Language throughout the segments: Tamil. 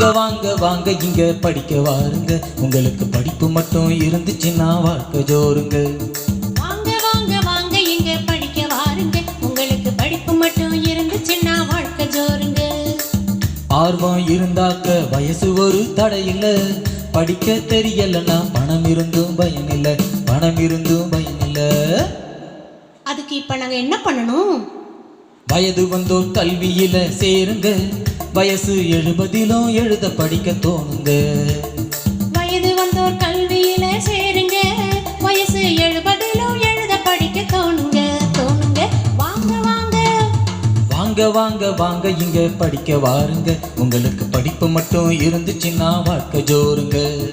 வாங்க வாங்க வாங்க இங்க படிக்க வாருங்க. உங்களுக்கு படிப்பு மட்டும் இருந்துச்சுன்னா வாழ்க்கை ஜோருங்க. வாங்க வாங்க வாங்க இங்க படிக்க வாருங்க. உங்களுக்கு படிப்பு மட்டும் இருந்துச்சுன்னா வாழ்க்கை ஜோருங்க. ஆர்வம் இருந்தாக்க வயசு ஒரு தடையில்ல. படிக்க தெரியலன்னா பணம் இருந்தும் பயன் இல்ல பணம் இருந்தும் பயன் இல்ல அதுக்கு இப்ப நாங்க என்ன பண்ணணும்? வயது வந்தோர் கல்வியில சேருங்க. வயசு எழுபதிலும் எழுத படிக்க தோணுங்க. வயது வந்தோர் கல்வியில சேருங்க. வயசு எழுபதிலும் எழுத படிக்க தோணுங்க. தோணுங்க. வாங்க வாங்க. வாங்க வாங்க வாங்க இங்க படிக்க வாருங்க. உங்களுக்கு படிப்பு மட்டும் இருந்துச்சுன்னா வாழ்க்கை ஜோருங்க.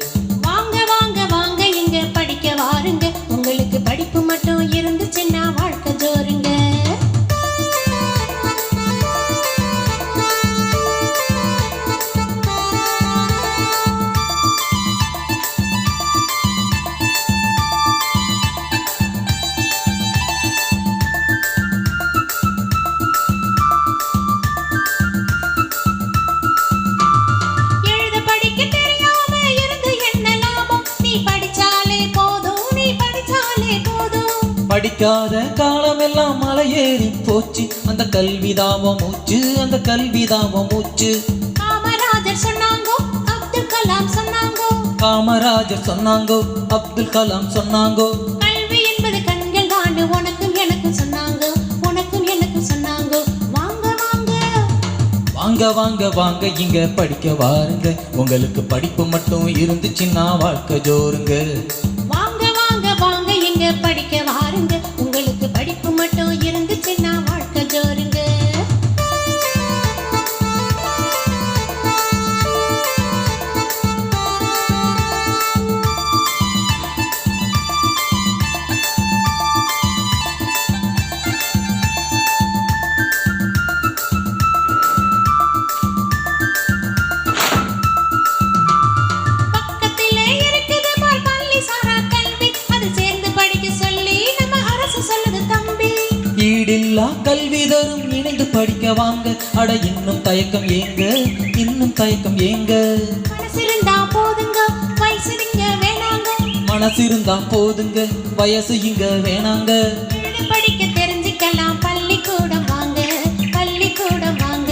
படிக்காத காலமெல்லாம் மலையேறி போச்சு. அந்த கல்விதாவம் மூச்சு அந்த கல்விதாவம் மூச்சு. காமராஜர் சொன்னாங்கோ அப்துல் கலாம் சொன்னாங்கோ. காமராஜர் சொன்னாங்கோ அப்துல் கலாம் சொன்னாங்கோ. கல்வி என்பது கண்கள் தாண்டு உனக்கும் எனக்கும் சொன்னாங்க உனக்கும் எனக்கும் சொன்னாங்க. வாங்க வாங்க. வாங்க வாங்க வாங்க இங்க படிக்க வாருங்க. உங்களுக்கு படிப்பு மட்டும் இருந்துச்சுன்னா வாழ்க்கை ஜோருங்க. படிக்க வாருங்க. இணைந்து படிக்க வாங்க. அட இன்னும் தயக்கம் ஏங்க? இன்னும் தயக்கம் ஏங்க? மனசு இருந்தா போதுங்க வயசு நீங்க வேணாங்க. மனசு இருந்தா போதுங்க வயசு இங்க வேணாங்க. படிக்க தெரிஞ்சுக்கலாம் பள்ளிக்கூடம் வாங்க பள்ளிக்கூடம் வாங்க.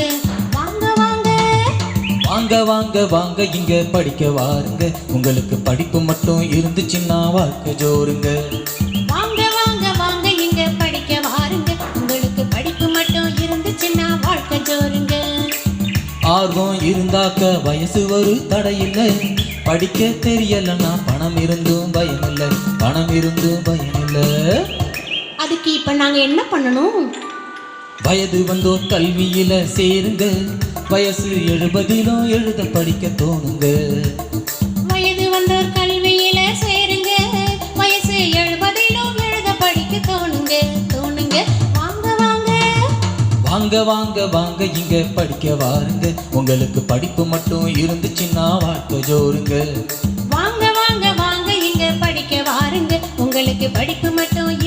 வாங்க வாங்க. வாங்க வாங்க வாங்க இங்க படிக்க வாருங்க. உங்களுக்கு படிப்பு மட்டும் இருந்துச்சுன்னா வாழ்க்கை ஜோருங்க. ஆர்வம் இருந்தாக்க வயசு ஒரு தடையில்லை. படிக்க தெரியலன்னா பணம் இருந்தும் பயனில்லை. பணம் இருந்தும் பயனில்லை. அதுக்கு இப்ப நாங்க என்ன பண்ணணும்? வயது வந்தோர் கல்வியில சேருங்க. வயசு எழுபதிலும் எழுத படிக்க தோணுங்க. வாங்க வாங்க வாங்க இங்க படிக்க வாருங்க. உங்களுக்கு படிப்பு மட்டும் இருந்துச்சுன்னா வாழ்க்கை ஜோருங்க. வாங்க வாங்க வாங்க இங்க படிக்க வாருங்க. உங்களுக்கு படிப்பு மட்டும்